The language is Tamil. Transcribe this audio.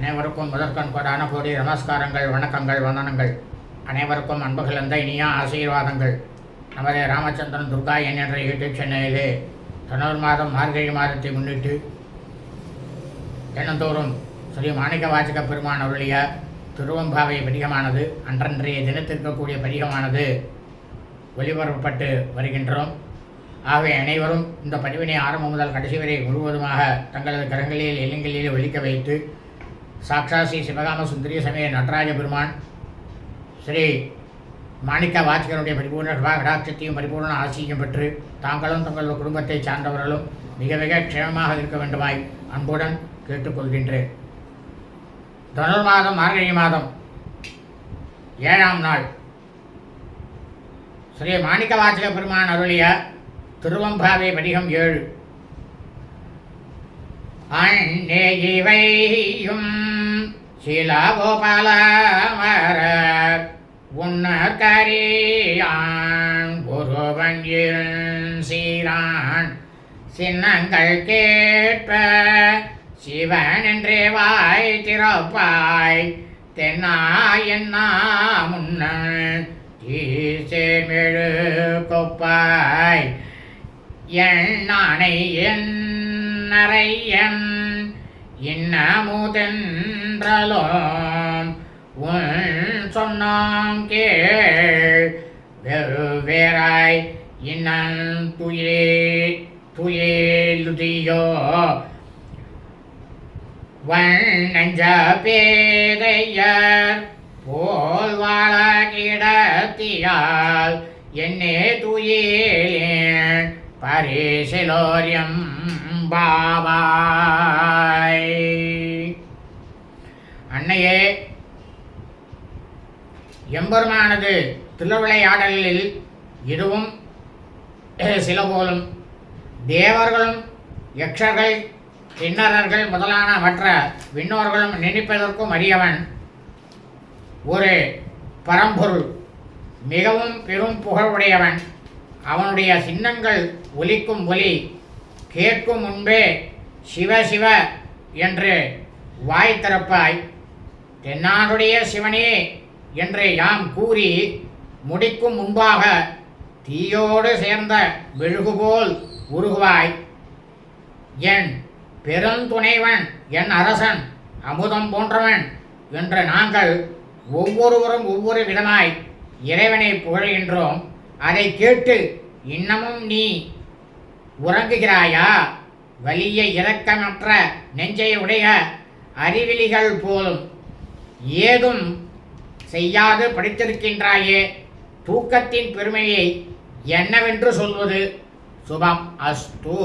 அனைவருக்கும் முதற்கண் கொடான கோடி நமஸ்காரங்கள் வணக்கங்கள் வந்தனங்கள். அனைவருக்கும் அன்புகளந்த இனிய ஆசீர்வாதங்கள். நமது ராமச்சந்திரன் துர்கா என் என்ற யூடியூப் சென்னையிலே தனூர் மாதம் மார்கழி மாதத்தை முன்னிட்டு தினந்தோறும் ஸ்ரீ மாணிக்க வாசக பெருமான் அருளிய திருவம்பாவை பதிகமானது அன்றன்றைய தினத்திற்கக்கூடிய பதிகமானது ஒளிபரப்பப்பட்டு வருகின்றோம். ஆகவே அனைவரும் இந்த பதிவினை ஆரம்பம் முதல் கடைசி வரை முழுவதுமாக தங்களது கரங்களில் இல்லங்களில் ஒழிக்க வைத்து சாட்சா ஸ்ரீ சிவகாம சுந்தரிய சமய நடராஜ பெருமான் ஸ்ரீ மாணிக்க வாச்சகருடைய பரிபூர்ண சபா கடாட்சத்தையும் பரிபூர்ண ஆசியும் பெற்று தாங்களும் தங்கள் குடும்பத்தை சார்ந்தவர்களும் மிக மிக க்ஷேமமாக இருக்க வேண்டுமாய் அன்புடன் கேட்டுக்கொள்கின்றேன். தனுர் மாதம் மார்கழி மாதம் ஏழாம் நாள். ஸ்ரீ மாணிக்க வாசக பெருமான் அருளிய திருவம்பாவை பதிகம் ஏழு. அண்ணே இவையும் சிலகோபாலமர உன்னற்கரியான் குருவன் சீரான் சின்னங்கள் கேட்ப சிவன் என்றே வாய் திறப்பாய் தென்னாயன்னா முன்ன ஈசேமெழு கொப்பாய் எண்ணானை என் நரையன் இன்னமுதென்றலோம் உன் சொன்னாம் கேள். வெவ்வேறாய் இன்னன் துயே துயேலுதியோ வண்ணஞ்ச பேதையர் போல் வாழ கிடத்தியால் என்னே துயேன் பரிசிலோரியம் பாபாய் அன்னையே எம்பெருமானது திருவிளையாடலில் இதுவும் சில போலும் தேவர்களும் யக்ஷர்கள் கிண்ணறர்கள் முதலான மற்ற விண்ணோர்களும் நினைப்பதற்கும் அறியவன் ஒரு பரம்பொருள் மிகவும் பெரும் புகழுடையவன். அவனுடைய சின்னங்கள் ஒலிக்கும் ஒலி கேட்கும் முன்பே சிவ சிவ என்று வாய் திறப்பாய். தென்னாடுடைய சிவனே என்று யாம் கூறி முடிக்கும் முன்பாக தீயோடு சேர்ந்த மெழுகுபோல் உருகுவாய். என் பெருந்துணைவன் என் அரசன் அமுதம் போன்றவன் என்று நாங்கள் ஒவ்வொருவரும் ஒவ்வொரு விதமாய் இறைவனை புகழ்கின்றோம். அதை கேட்டு இன்னமும் நீ உறங்குகிறாயா? வலிய இரக்கமற்ற நெஞ்சை உடைய அறிவிலிகள் போலும் ஏதும் செய்யாது படித்திருக்கின்றாயே. தூக்கத்தின் பெருமையை என்னவென்று சொல்வது? சுபம் அஸ்தூ.